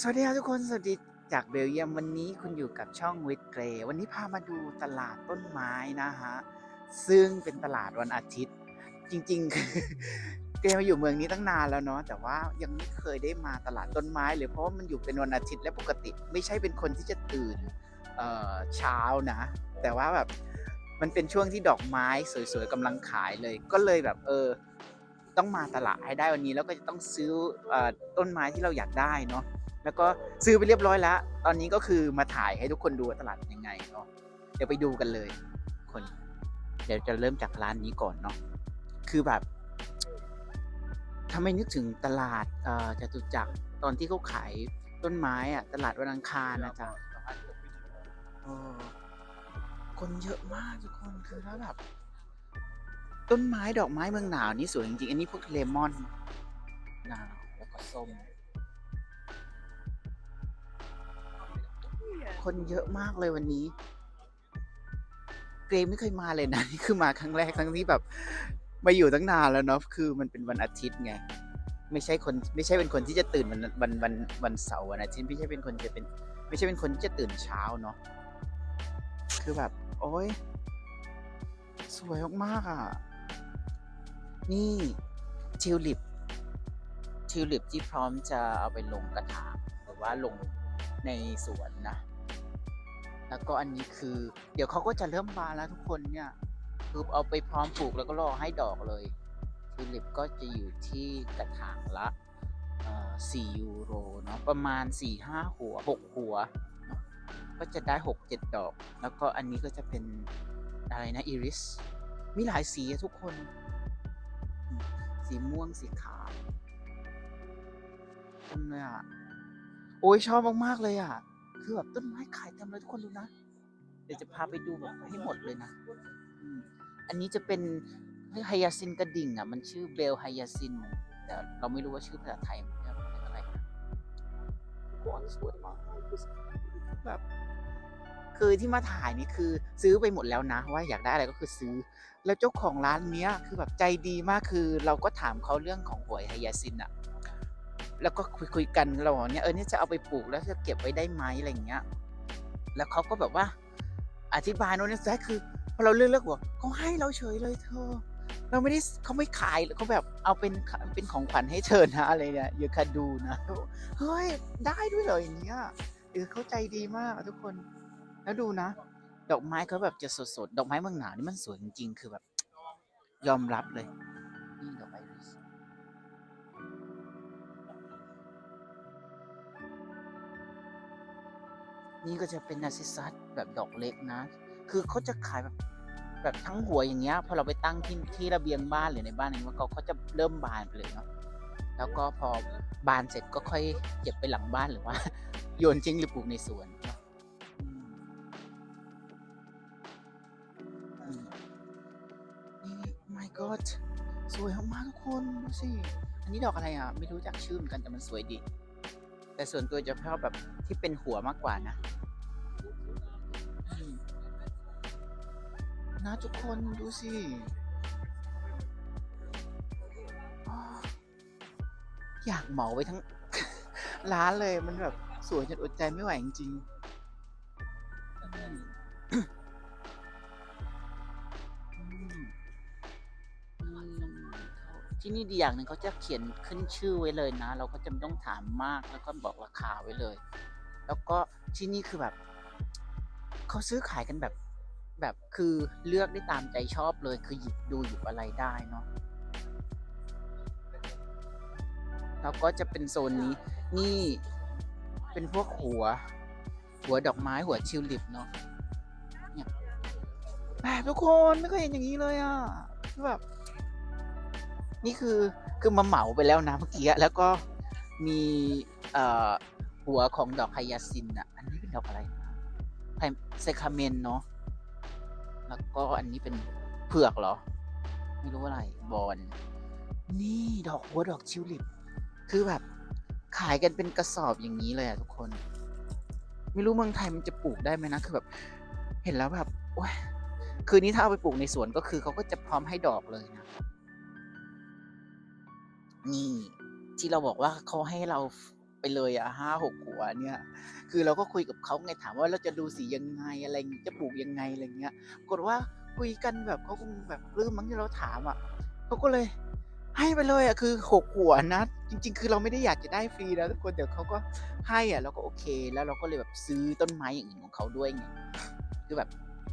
สวัสดีครับทุกคน สวัสดีจากเบลเยียมวันนี้คุณอยู่กับช่องวิดเกรวันนี้พามาดูตลาดต้นไม้นะฮะ ซึ่งเป็นตลาดวันอาทิตย์ จริงๆคือเกรมาอยู่เมืองนี้ตั้งนานแล้วเนาะแต่ว่ายังไม่เคยได้มาตลาดต้นไม้เลยเพราะว่ามันอยู่เป็นวันอาทิตย์และปกติ ไม่ใช่เป็นคนที่จะตื่นเเช้านะ แต่ว่าแบบมันเป็นช่วงที่ดอกไม้สวยๆกำลังขายเลย ก็เลยแบบเออต้องมาตลาดให้ได้วันนี้แล้วก็จะต้องซื้ออต้นไม้ที่เราอยากได้เนาะ แล้วก็ซื้อไปเรียบร้อยแล้ว ตอนนี้ก็คือมาถ่ายให้ทุกคนดูว่าตลาดเป็นยังไงเนาะเดี๋ยวไปดูกันเลยคน เดี๋ยวจะเริ่มจากร้านนี้ก่อนเนาะคือแบบทำไมนึกถึงตลาดเอ่อจตุจักรตอนที่เขาขายต้นไม้อะตลาดวันอังคารนะจ๊ะเออคนเยอะมากทุกคนคือแล้วแบบ ต้นไม้ดอกไม้เมืองหนาวนี่สวยจริงๆอันนี้พวกเลมอนหนาวแล้วก็ส้ม คนเยอะมากเลยวันนี้ เกรไม่เคยมาเลยนะนี่คือมาครั้งแรกครั้งที่แบบมาอยู่ตั้งนานแล้วเนาะคือมันเป็นวันอาทิตย์ไงไม่ใช่คนไม่ใช่เป็นคนที่จะตื่นวันวันวันวันเสาร์วันอาทิตย์ไม่ใช่เป็นคนจะเป็น ไม่ใช่เป็นคนที่จะตื่นเช้าเนาะคือแบบ โอ้ยสวยมากๆอะ นี่ทิวลิปทิวลิปที่พร้อมจะเอาไปลงกระถางหรือว่าลงในสวนนะ แล้วก็อันนี้คือ เดี๋ยวเขาก็จะเริ่มบานแล้วทุกคนเนี่ยคือเอาไปพร้อมปลูกแล้วก็รอให้ดอกเลยทิลิปก็จะอยู่ที่กระถางละเอ่อ4ยูโรเนาะประมาณ 4 5 หัว 6 หัว ก็จะได้ 6 7 ดอก แล้วก็อันนี้ก็จะเป็นอะไรนะอิริส มีหลายสีทุกคน สีม่วงสีขาวเต็มเลยอะ โอ้ยชอบมาก ๆ เลยอะ คือแบบต้นไม้ขายเต็มเลยทุกคนดูนะ เดี๋ยวจะพาไปดูแบบให้หมดเลยนะอืมอันนี้จะเป็นไฮยาซินกระดิ่งอะ มันชื่อเบลไฮยาซิน แต่เราไม่รู้ว่าชื่อภาษาไทยมันเรียกอะไรสวยมากแบบคือที่มาถ่ายนี่คือซื้อไปหมดแล้วนะ ว่าอยากได้อะไรก็คือซื้อ แล้วเจ้าของร้านเนี้ยคือแบบใจดีมากคือ เราก็ถามเขาเรื่องของหวยไฮยาซินอะ แล้วก็คุยคุยกันเราเนี่ยเออเนี่ยจะเอาไปปลูกแล้วจะเก็บไว้ได้ไหมอะไรเงี้ย แล้วเขาก็แบบว่า อธิบายโน้นนี่สุดท้คือพอเราเลือกเลือกบอกเขาให้เราเฉยเลยเธอ เราไม่ได้เขาไม่ขายเขาแบบเอาเป็นเป็นของขวัญให้เธอนะอะไรเนี่ยอย่าคาดูนะเฮ้ยได้ด้วยเลยอย่างเงี้ยเออเข้าใจดีมากทุกคนแล้วดูนะ ดอกไม้เขาแบบจะสดๆดอกไม้เมืองหนาวนี่มันสวยจริงๆคือแบบ ยอมรับเลย นี่ก็จะเป็นนาซิซัสแบบดอกเล็กนะ คือเขาจะขายแบบแบบทั้งหัวอย่างเงี้ยพอเราไปตั้งที่ที่ระเบียงบ้านหรือในบ้านเอย่าเขาเขาจะเริ่มบานไปเลยเนาะแล้วก็พอบานเสร็จก็ค่อยเก็บไปหลังบ้านหรือว่า โยนทิ้งหรือปลูกในสวนเนาะนี่ my god สวยมากทุกคนดูสิอันนี้ดอกอะไรอะ ไม่รู้จักชื่อเหมือนกันแต่มันสวยดี แต่ส่วนตัวจะชอบแบบที่เป็นหัวมากกว่านะ นะทุกคนดูสิอ้ออยากเหมาไปทั้ง ร้านเลยมันแบบสวยจนอดใจไม่ไหวจริงๆอืมอืมอืมที่นี่ดีอย่างหนึ่งเขาจะเขียนขึ้นชื่อไว้เลยนะ เราก็จะไม่ต้องถามมากแล้วก็บอกราคาไว้เลย แล้วก็ที่นี่คือแบบเขาซื้อขายกันแบบ แบบคือเลือกได้ตามใจชอบเลย คือหยิบดูหยิบอะไรได้เนาะแล้วก็จะเป็นโซนนี้ นี่เป็นพวกหัว หัวดอกไม้หัวชิวลิปเนาะแบบทุกคนไม่เคยเห็นอย่างนี้เลยอะคือแบบนี่คือคือมาเหมาไปแล้วนะเมื่อกี้แล้วก็มีเอ่อหัวของดอกไฮยาซินอะ อันนี้เป็นดอกอะไรไซคาเมนเนาะ แล้วก็อันนี้เป็นเผือกเหรอ ไม่รู้อะไรบอลนี่ดอกหัวดอกชิวลิป คือแบบ ขายกันเป็นกระสอบอย่างนี้เลยอะทุกคน ไม่รู้เมืองไทยมันจะปลูกได้ไหมนะ คือแบบ เห็นแล้วแบบโอ้ยคืนนี้ถ้าเอาไปปลูกในสวนก็คือเขาก็จะพร้อมให้ดอกเลยนะนี่ที่เราบอกว่าเขาให้เรา ไปเลยอะห้าหกหัวเนี่ย คือเราก็คุยกับเขาไงถามว่าเราจะดูสียังไงอะไรจะปลูกยังไงอะไรเงี้ยกฏว่าคุยกันแบบเขาคงแบบลื้มมั้งที่เราถามอะเขาก็เลย ให้ไปเลยอะคือหกหัวนะ จริง ๆ คือเราไม่ได้อยากจะได้ฟรีนะทุกคนเดี๋ยวเขาก็ให้อะเราก็โอเค แล้วเราก็เลยแบบซื้อต้นไม้อย่างอื่นของเขาด้วยไงคือแบบ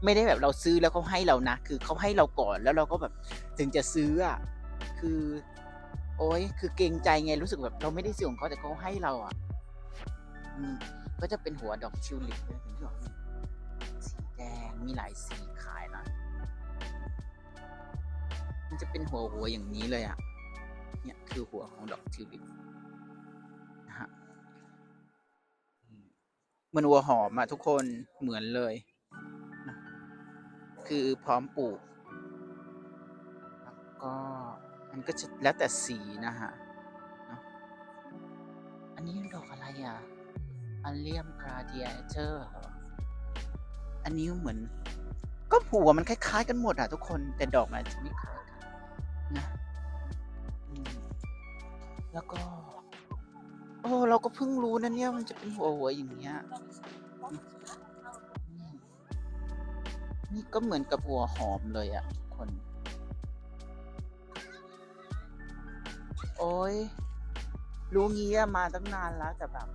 ไม่ได้แบบเราซื้อแล้วเขาให้เรานะ คือเขาให้เราก่อนแล้วเราก็แบบถึงจะซื้ออะคือ โอ้ยคือเกรงใจไงรู้สึกแบบเราไม่ได้ซื้อของเขาแต่เขาให้เราอะอืมก็จะเป็นหัวดอกทิวลิปเป็นที่บอกสีแดงมีหลายสีขายนะมันจะเป็นหัวหัวอย่างนี้เลยอะเนี่ยคือหัวของดอกทิวลิปนะฮะมเหมันหัวหอมอะทุกคนเหมือนเลยคือพร้อมปลูก แล้วก็ มันก็จะแล้วแต่สีนะฮะอันนี้ดอกอะไรอะอันเลียมกราเดียเจอร์อันนี้เหมือน ก็หัวมันคล้าย ๆ กันหมดอะทุกคน แต่ดอกมันอาจะไม่คล้ายกันนะแล้วก็ โอ้เราก็เพิ่งรู้นะเนี่ยมันจะเป็นหัวหัวอย่างเงี้ยนี่ก็เหมือนกับหัวหอมเลยอะทุกคน โอ้ยรู้งี้อะมาตั้งนานแล้วแต่แบบ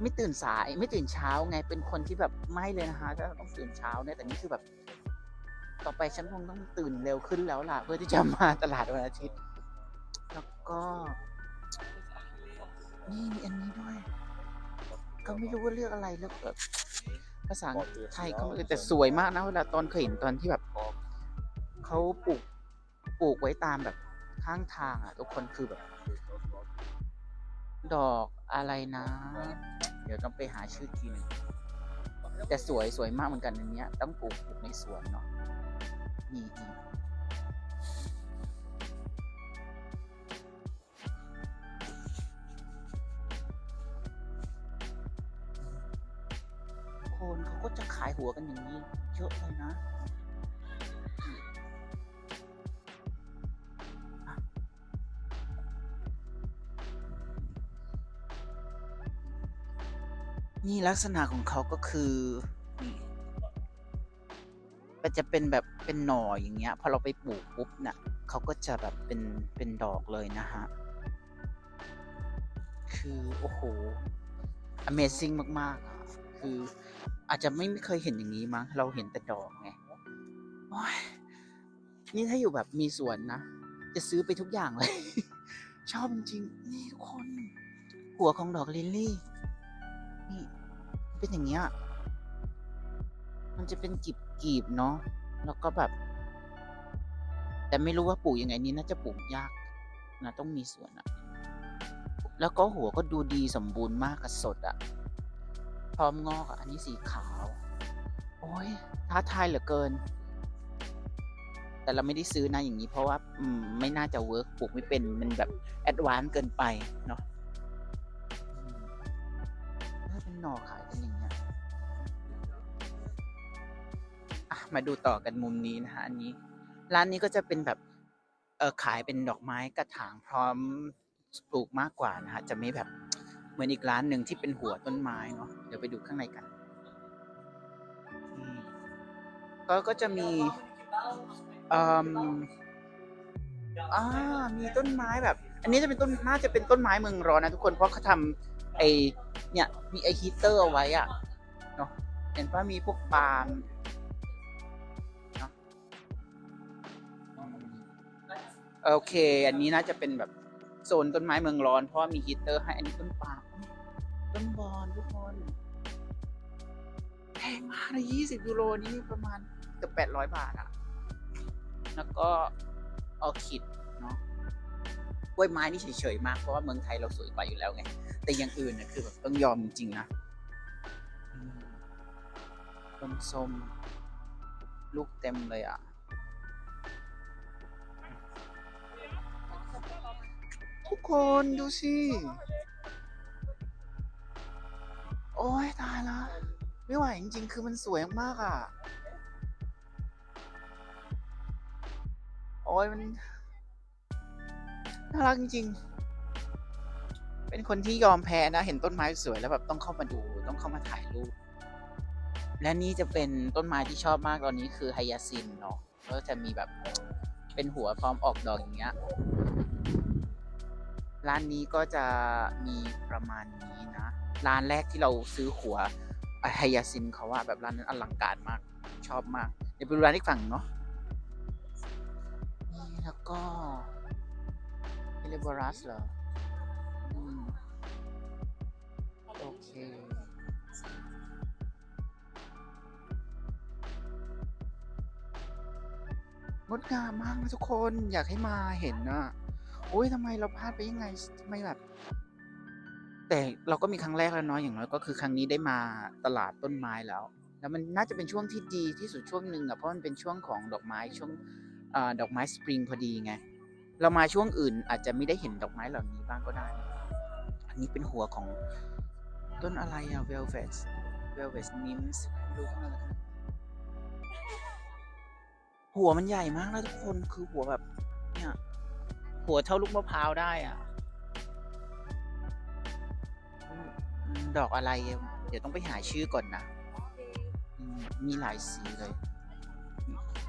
ไม่ตื่นสายไม่ตื่นเช้าไงเป็นคนที่แบบไม่เลยนะคะก็ต้องตื่นเช้าเนี่ยแต่นี่คือแบบ ต่อไปฉันคงต้องตื่นเร็วขึ้นแล้วล่ะ เพื่อที่จะมาตลาดวันอาทิตย์ แล้วก็นี่มีอันนี้ด้วย ก็ไม่รู้ว่าเลือกอะไรเลือกแบบภาษาไทยเขาแต่สวยมากนะเวลาตอนเคยเห็นตอนที่แบบเขาปลูกปลูกไว้ตามแบบ ข้างทางอะ ทุกคนคือแบบ ดอกอะไรนะ เดี๋ยวต้องไปหาชื่อทีนึงแต่สวยสวยมากเหมือนกันอันเนี้ย ต้องปลูกปลูกในสวนเนาะนี่นี่คนเขาก็จะขายหัวกันอย่างนี้ เยอะเลยนะ นี่ลักษณะของเขาก็คือมันจะเป็นแบบเป็นหน่ออย่างเงี้ย พอเราไปปลูกปุ๊บเนี่ยเขาก็จะแบบเป็นเป็นดอกเลยนะฮะ คือโอ้โห Amazing มากๆอะคืออาจจะไม่เคยเห็นอย่างนี้มั้ง เราเห็นแต่ดอกไงนี่ถ้าอยู่แบบมีสวนนะ จะซื้อไปทุกอย่างเลย ชอบจริง นี่ทุกคน หัวของดอกลิลลี่ นี่เป็นอย่างเงี้ย มันจะเป็นกีบกีบๆเนาะ แล้วก็แบบ แต่ไม่รู้ว่าปลูกยังไงนี่น่าจะปลูกยากนะต้องมีสวนอะแล้วก็หัวก็ดูดีสมบูรณ์มากกับสดอะพร้อมงอกอะอันนี้สีขาว โอ้ยท้าทายเหลือเกิน แต่เราไม่ได้ซื้อนะอย่างนี้เพราะว่าอืมไม่น่าจะเวิร์กปลูกไม่เป็นมันแบบแอดวานซ์เกินไปเนาะ หน่อขายกันอย่างเงี้ยมาดูต่อกันมุมนี้นะฮะอันนี้ ร้านนี้ก็จะเป็นแบบเออขายเป็นดอกไม้กระถางพร้อมปลูกมากกว่านะฮะจะไม่แบบเหมือนอีกร้านหนึ่งที่เป็นหัวต้นไม้เนาะเดี๋ยวไปดูข้างในกันก็ก็จะมีเอ่มอ่ามีต้นไม้แบบ อันนี้จะเป็นต้นน่าจะเป็นต้นไม้เมืองร้อนนะทุกคนเพราะเขาทำ ไอเนี่ยมีไอฮีเตอร์เอาไว้อะเนาะเห็นว่ามีพวกปาล์มเนาะโอเค อันนี้น่าจะเป็นแบบโซนต้นไม้เมืองร้อน เพราะว่ามีฮีเตอร์ให้อันนี้ต้นปาล์มต้นบอนทุกคนแพงมากเลยยี่สิบยูโรนี่ประมาณเกือบแปดร้อยบาทอะแล้วก็ออคิดเนาะ กล้วยไม้นี่เฉยๆมากเพราะว่าเมืองไทยเราสวยกว่าอยู่แล้วไง แต่อย่างอื่นเนี่ยคือแบบต้องยอมจริงๆนะต้นส้มลูกเต็มเลยอะ ทุกคนดูสิ โอ้ยตายละไม่ไหวจริงๆ คือมันสวยมากอะ โอ้ยมัน น่ารักจริงๆ เป็นคนที่ยอมแพ้นะ เห็นต้นไม้สวยแล้วแบบต้องเข้ามาดู ต้องเข้ามาถ่ายรูป และนี่จะเป็นต้นไม้ที่ชอบมากตอนนี้คือไฮยาซินเนาะก็จะมีแบบเป็นหัวพร้อมออกดอกอย่างเงี้ย ร้านนี้ก็จะมีประมาณนี้นะ ร้านแรกที่เราซื้อหัวไฮยาซินเขาว่าแบบร้านนั้นอลังการมาก ชอบมาก เดี๋ยวไปดูร้านอีกฝั่งเนาะนี่แล้วก็ ลิบรัสเหรอโอเค งดงามมากนะทุกคนอยากให้มาเห็นนะโอ้ยทำไมเราพลาดไปยังไงทำไมแบบ แต่เราก็มีครั้งแรกแล้วเนาะอย่างน้อยก็คือครั้งนี้ได้มาตลาดต้นไม้แล้ว แล้วมันน่าจะเป็นช่วงที่ดีที่สุดช่วงหนึ่งอะเพราะมันเป็นช่วงของดอกไม้ช่วงอดอกไม้สปริงพอดีไง เรามาช่วงอื่นอาจจะไม่ได้เห็นดอกไม้เหล่านี้บ้างก็ได้ อันนี้เป็นหัวของต้นอะไรอะ velvet velvet nymphs ไม่รู้ว่าอะไรนะหัวมันใหญ่มากนะทุกคนคือหัวแบบเนี่ยหัวเท่าลูกมะพร้าวได้อะ ดอกอะไร เดี๋ยวต้องไปหาชื่อก่อนนะมมีหลายสีเลย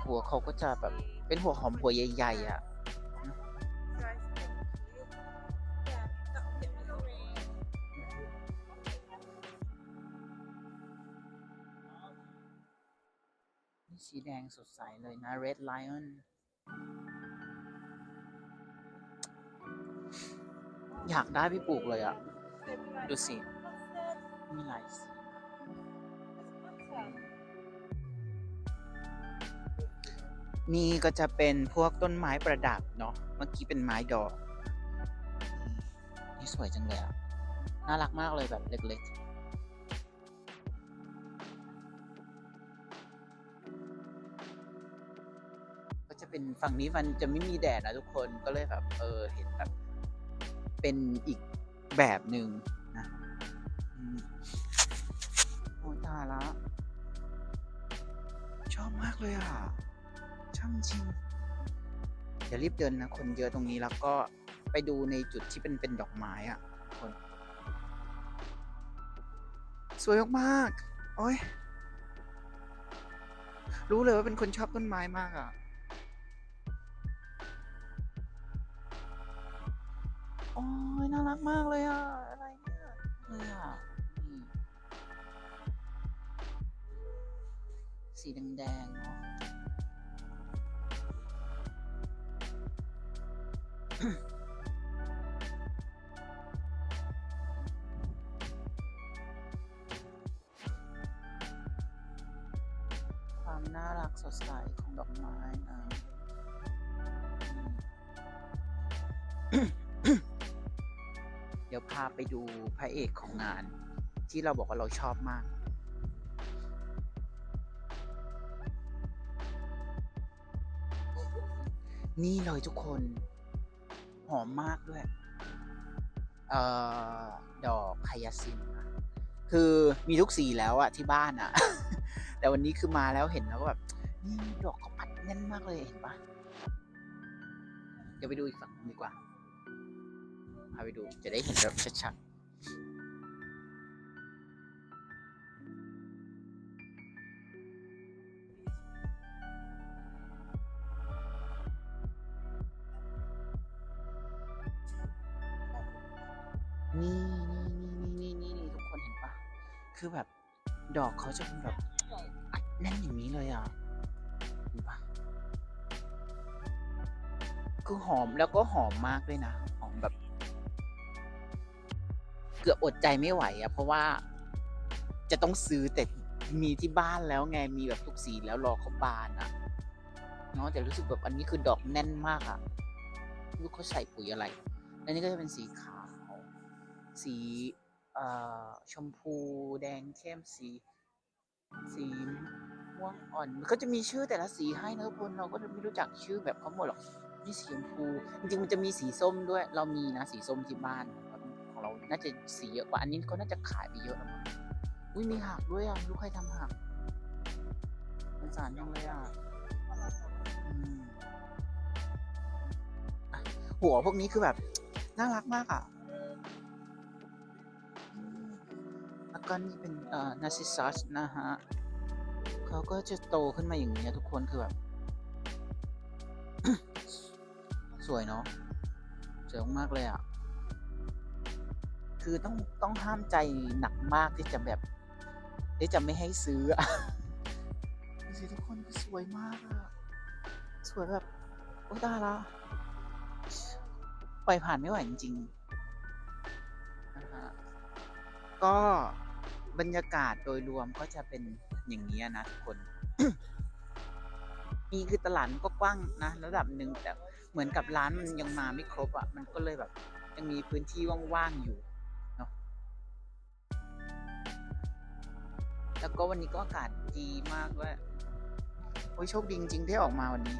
หัวเขาก็จะแบบเป็นหัวหอมหัวใหญ่ ๆ อะ สีแดงสดใสเลยนะ Red Lion อยากได้พี่ปลูกเลยอะดูสิ มีหลายสีนี่ก็จะเป็นพวกต้นไม้ประดับเนาะ เมื่อกี้เป็นไม้ดอก นี่สวยจังเลยอะน่ารักมากเลยแบบเล็ก ๆ ฝั่งนี้มันจะไม่มีแดดนะทุกคนก็เลยแบบเออเห็นแบบ เป็นอีกแบบหนึ่งนะอืมโอ้ตายละ ชอบมากเลยอะช่างจริงเดี๋ยวรีบเดินนะ คนเยอะตรงนี้แล้วก็ไปดูในจุดที่เป็นเป็นดอกไม้อะคน สวยมากๆโอ้ยรู้เลยว่าเป็นคนชอบต้นไม้มากอะ โอ้ยน่ารักมากเลยอะ อะไรเนี่ยเลยอะสีแดงๆเนาะความน่ารักสดใสของดอกไม้นะ ไปดูพระเอกของงาน ที่เราบอกว่าเราชอบมากนี่เลยทุกคน หอมมากด้วย เอ่อ ดอกไฮยาซินคือมีทุกสีแล้วอะที่บ้านอะแต่วันนี้คือมาแล้วเห็นแล้วก็แบบนี่ดอกเขาอัดแน่นมากเลยเห็นปะเดี๋ยวไปดูอีกฝั่งดีกว่า พาไปดูจะได้เห็นแบบชัดๆนี่นี่นี่นี่นี่ทุกคนเห็นปะคือแบบดอกเขาจะเป็นแบบอัดแน่นอย่างนี้เลยอะเห็นปะคือหอมแล้วก็หอมมากด้วยนะ เกือบอดใจไม่ไหวอะเพราะว่าจะต้องซื้อแต่มีที่บ้านแล้วไงมีแบบทุกสีแล้วรอเขาบานอะเนาะแต่รู้สึกแบบอันนี้คือดอกแน่นมากอะลูกเขาใส่ปุ๋ยอะไรแล้วนี่ก็จะเป็นสีขาว สีชมพูแดงเข้มสี สีม่วงอ่อนมันก็จะมีชื่อแต่ละสีให้นะทุกคนเราก็ไม่รู้จักชื่อแบบเขาหมดหรอกนี่สีชมพู จริงๆมันจะมีสีส้มด้วย เรามีนะสีส้มที่บ้าน น่าจะสีเยอะกว่าอันนี้เขาน่าจะขายไปเยอะแล้วมั้งอุ้ยมีหักด้วยอะลูกใครทำหักสงสารจังเลยอะหัวพวกนี้คือแบบ น่ารักมากอะก็นี่เป็นเอ่อนาซิซัสนะฮะเขาก็จะโตขึ้นมาอย่างนี้ยทุกคนคือแบบ สวยเนาะสวยมากเลยอะ คือต้องต้องห้ามใจหนักมากที่จะแบบที่จะไม่ให้ซื้ออะดูสิทุกคนสวยมากอะสวยแบบโอ้ตายละปล่อยผ่านไม่ไหวจริงๆนะฮะก็บรรยากาศโดยรวมก็จะเป็นอย่างนี้นะทุกคน มีคือตลาดมันก็กว้างนะระดับหนึ่งแต่เหมือนกับร้านมันยังมาไม่ครบอะ่ะ มันก็เลยแบบยังมีพื้นที่ว่างๆอยู่ ก็วันนี้ก็อากาศดีมากด้วยโอ้ยโชคดีจริงๆที่ออกมาวันนี้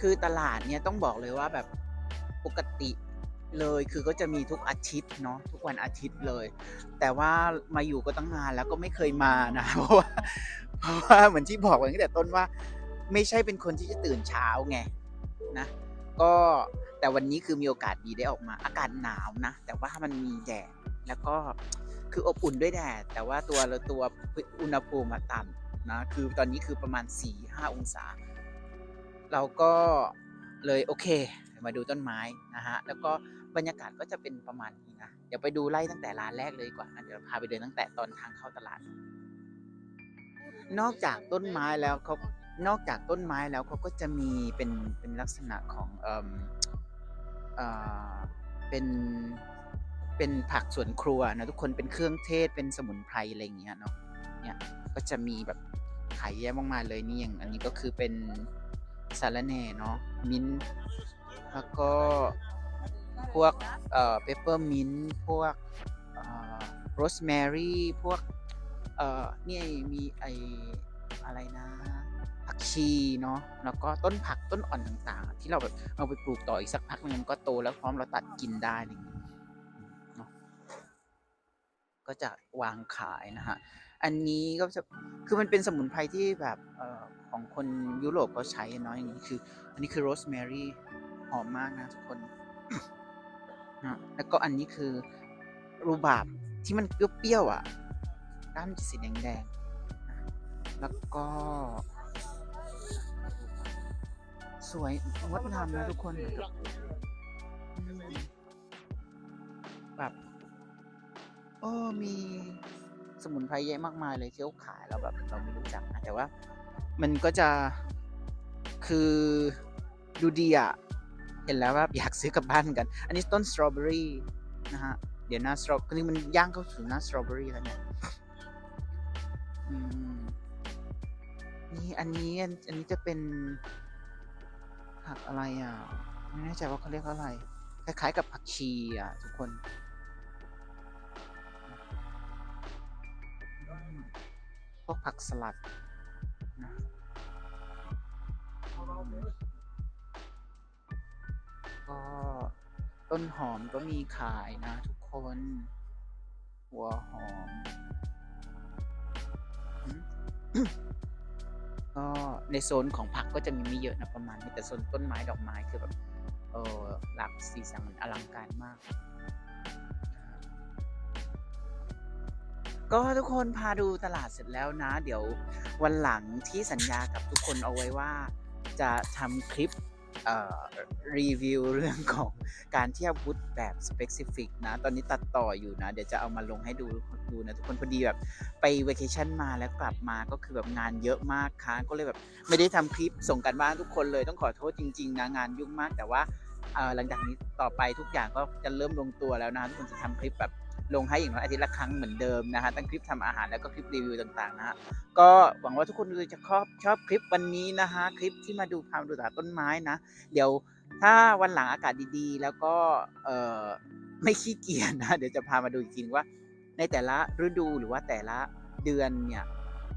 คือตลาดเนี่ยต้องบอกเลยว่าแบบปกติเลยคือก็จะมีทุกอาทิตย์เนาะทุกวันอาทิตย์เลย แต่ว่ามาอยู่ก็ตั้งนานแล้วก็ไม่เคยมานะเพราะว่าเพราะว่าเหมือนที่บอกไว้ตั้งแต่ต้นว่า ไม่ใช่เป็นคนที่จะตื่นเช้าไงนะ ก็แต่วันนี้คือมีโอกาสดีได้ออกมา อากาศหนาวนะ แต่ว่ามันมีแดดแล้วก็คืออบอุ่นด้วยแดดแต่ว่าตัวเราตัวอุณหภูมิต่ำนะคือตอนนี้คือประมาณ 4-5 องศา เราก็เลยโอเค มาดูต้นไม้นะฮะแล้วก็บรรยากาศก็จะเป็นประมาณนี้นะเดี๋ยวไปดูไล่ตั้งแต่ร้านแรกเลยดีกว่านะเดี๋ยวพาไปเดินตั้งแต่ตอนทางเข้าตลาด นอกจากต้นไม้แล้วเขา นอกจากต้นไม้แล้วเขาก็จะมีเป็นเป็นลักษณะของเอ่มเออเป็นเป็นผักสวนครัวนะทุกคนเป็นเครื่องเทศเป็นสมุนไพรอะไรอย่างเงี้ยเนาะเนี่ยก็จะมีแบบขายเยอะมากๆเลยนี่อย่างอันนี้ก็คือเป็นสารแน่เนาะมิ้นท์แล้วก็พวกเอ่อเปปเปอร์มิ้นท์พวกเอ่อโรสแมรี่พวกเอ่อเนี่ยมีไออะไรนะ ชีเนาะแล้วก็ต้นผักต้นอ่อนต่างๆ ที่เราแบบเอาไปปลูกต่ออีกสักพักนึงก็โตแล้วพร้อมเราตัดกินได้อะไรอย่างเงี้ยเนาะก็จะวางขายนะฮะอันนี้ก็จะคือมันเป็นสมุนไพรที่แบบเอ่อของคนยุโรปเขาใช้เนาะอย่างนี้คือ อันนี้คือโรสแมรี่หอมมากนะทุกคนนะแล้วก็อันนี้คือรูบาบที่มันเปรี้ยวๆอะด้านมันจะสีแดงๆแล้วก็ สวยงดงามนะทุกคนแบบโอ้มีสมุนไพรเยอะมากมายเลยที่เขาขายแล้วแบบเราไม่รู้จักนะแต่ว่า มันก็จะคือดูดีอะเห็นแล้วว่าอยากซื้อกลับบ้านกัน อันนี้ต้นสตรอเบอรี่นะฮะเดี๋ยวหน้าสตรอคือมันย่างเข้าสู่หน้าสตรอเบอรี่แล้วเนี่ยนี่อันนี้อันอันนี้จะเป็น ผักอะไรอะ ไม่แน่ใจว่าเขาเรียกอะไร คล้ายๆกับผักชีอะ ทุกคน พวกผักสลัดนะก็ต้นหอมก็มีขายนะทุกคน หัวหอม ก็ในโซนของผักก็จะมีไม่เยอะนะประมาณนี้แต่โซนต้นไม้ดอกไม้คือแบบเออหลักสีสันอลังการมาก ก็ทุกคนพาดูตลาดเสร็จแล้วนะ เดี๋ยววันหลังที่สัญญากับทุกคนเอาไว้ว่า จะทำคลิป รีวิวเรื่องของการเที่ยวพุทธแบบ specific นะ ตอนนี้ตัดต่ออยู่นะ เดี๋ยวจะเอามาลงให้ดูดูนะทุกคนพอดีแบบไปเว c a ชั่นมาแล้วกลับมาก็คือแบบงานเยอะมากค่ะก็เลยแบบไม่ได้ทำคลิปส่งกันบ้านทุกคนเลยต้องขอโทษจริง ๆ นะ งานยุ่งมากแต่ว่าหลังจากนี้ต่อไปทุกอย่างก็จะเริ่มลงตัวแล้วนะทุกคนจะทำคลิปแบบ ลงให้อย่างน้อยอาทิตย์ละครั้งเหมือนเดิมนะฮะทั้งคลิปทำอาหารแล้วก็คลิปรีวิวต่างๆนะฮะก็หวังว่าทุกคนจะชอบชอบคลิปวันนี้นะฮะคลิปที่มาดูพามดูตาต้นไม้นะ เดี๋ยวถ้าวันหลังอากาศดีๆ แล้วก็เอ่อไม่ขี้เกียจนะ เดี๋ยวจะพามาดูอีกทีนึงว่า ในแต่ละฤดูหรือว่าแต่ละเดือนเนี่ย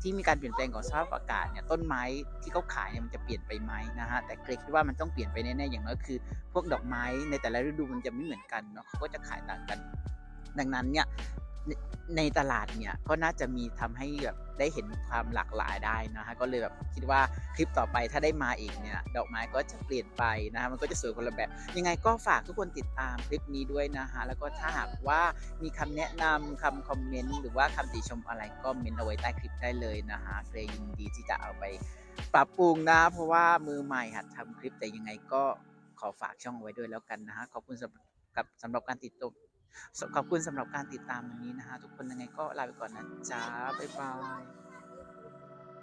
ที่มีการเปลี่ยนแปลงของสภาพอากาศเนี่ยต้นไม้ที่เขาขายเนี่ยมันจะเปลี่ยนไปไหมนะฮะแต่เกรดคิดว่ามันต้องเปลี่ยนไปแน่ๆอย่างน้อยคือ พวกดอกไม้ในแต่ละฤดูมันจะไม่เหมือนกันเนาะเขาก็จะขายต่างกัน ดังนั้นเนี่ยในในตลาดเนี่ยก็น่าจะมีทำให้แบบได้เห็นความหลากหลายได้นะฮะก็เลยแบบคิดว่าคลิปต่อไปถ้าได้มาอีกเนี่ยดอกไม้ก็จะเปลี่ยนไปนะฮะมันก็จะสวยคนละแบบ ยังไงก็ฝากทุกคนติดตามคลิปนี้ด้วยนะฮะแล้วก็ถ้าหากว่ามีคำแนะนำคำคอมเมนต์หรือว่าคำติชมอะไรก็เมนเอาไว้ใต้คลิปได้เลยนะฮะเกรยินดีที่จะเอาไปปรับปรุงนะ เพราะว่ามือใหม่หัดทำคลิปแต่ยังไงก็ขอฝากช่องไว้ด้วยแล้วกันนะฮะขอบคุณสำหรับกับสำหรับการติดตาม ขอบคุณสำหรับการติดตามวันนี้นะฮะทุกคนยังไงก็ลาไปก่อนนะจ้าบ๊ายบาย